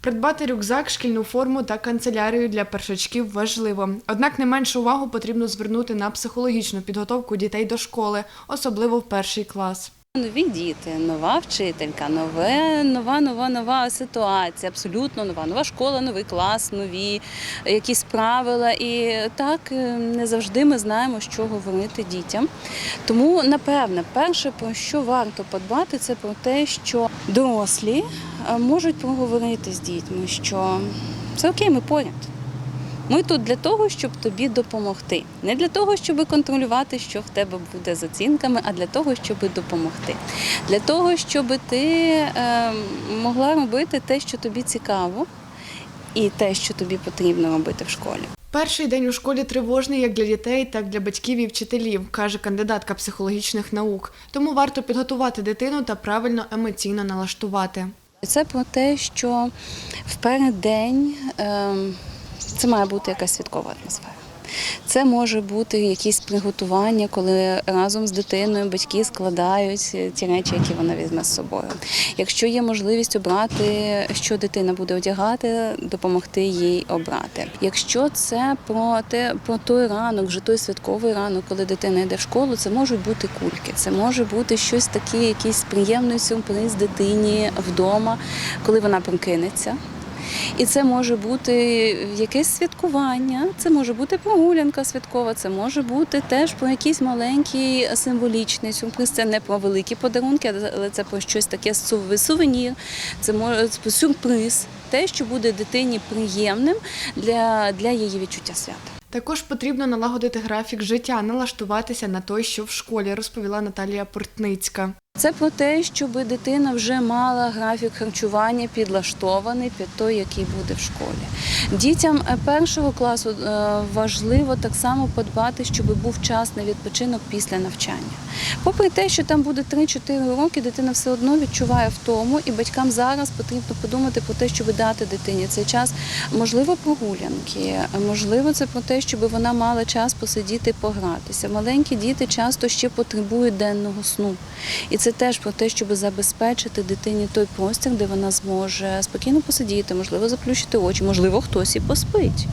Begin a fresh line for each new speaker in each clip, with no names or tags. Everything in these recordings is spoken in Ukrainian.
Придбати рюкзак, шкільну форму та канцелярію для першачків важливо. Однак не меншу увагу потрібно звернути на психологічну підготовку дітей до школи, особливо в перший клас.
Нові діти, нова вчителька, нове, нова, нова, нова ситуація, абсолютно нова, нова школа, новий клас, нові якісь правила. І так е, не завжди ми знаємо, що говорити дітям. Тому, напевне, перше, про що варто подбати, це про те, що дорослі е, можуть проговорити з дітьми, що все окей, ми поряд. Ми тут для того, щоб тобі допомогти. Не для того, щоб контролювати, що в тебе буде з оцінками, а для того, щоб допомогти. Для того, щоб ти е, могла робити те, що тобі цікаво, і те, що тобі потрібно робити в школі.
Перший день у школі тривожний як для дітей, так і для батьків і вчителів, каже кандидатка психологічних наук. Тому варто підготувати дитину та правильно емоційно налаштувати.
Це про те, що в переддень ем, це має бути якась святкова атмосфера. Це може бути якісь приготування, коли разом з дитиною батьки складають ті речі, які вона візьме з собою. Якщо є можливість обрати, що дитина буде одягати, допомогти їй обрати. Якщо це про те, про той ранок, вже той святковий ранок, коли дитина йде в школу, це можуть бути кульки, це може бути щось таке, якийсь приємний сюрприз дитині вдома, коли вона прокинеться. І це може бути якесь святкування, це може бути прогулянка святкова, це може бути теж про якийсь маленький символічний сюрприз. Це не про великі подарунки, але це про щось таке сувенір, це може сюрприз, те, що буде дитині приємним для, для її відчуття свята.
Також потрібно налагодити графік життя, налаштуватися на той, що в школі, розповіла Наталія Портницька.
Це про те, щоб дитина вже мала графік харчування підлаштований під той, який буде в школі. Дітям е, першого класу е, важливо так само подбати, щоб був час на відпочинок після навчання. Попри те, що там буде 3-4 роки, дитина все одно відчуває втому, і батькам зараз потрібно подумати про те, щоб дати дитині цей час. Можливо, прогулянки, можливо, це про те, щоб вона мала час посидіти, погратися. Маленькі діти часто ще потребують денного сну. І це теж про те, щоб забезпечити дитині той простір, де вона зможе спокійно посидіти, можливо, заплющити очі, можливо, хтось і поспить.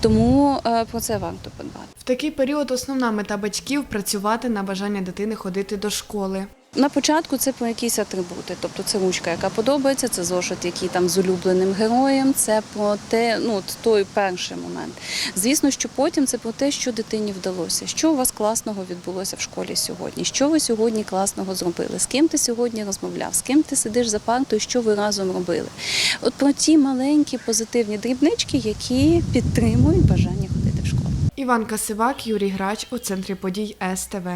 Тому е, про це варто подбати.
В такий період основна мета батьків працювати на бажання дитини ходити до школи.
На початку це про якісь атрибути, тобто це ручка, яка подобається, це зошит, який там з улюбленим героєм. Це про те, ну той перший момент. Звісно, що потім це про те, що дитині вдалося, що у вас класного відбулося в школі сьогодні, що ви сьогодні класного зробили, з ким ти сьогодні розмовляв, з ким ти сидиш за партою, що ви разом робили. От про ті маленькі позитивні дрібнички, які підтримують бажання ходити в школу.
Іван Касивак, Юрій Грач у центрі подій СТВ.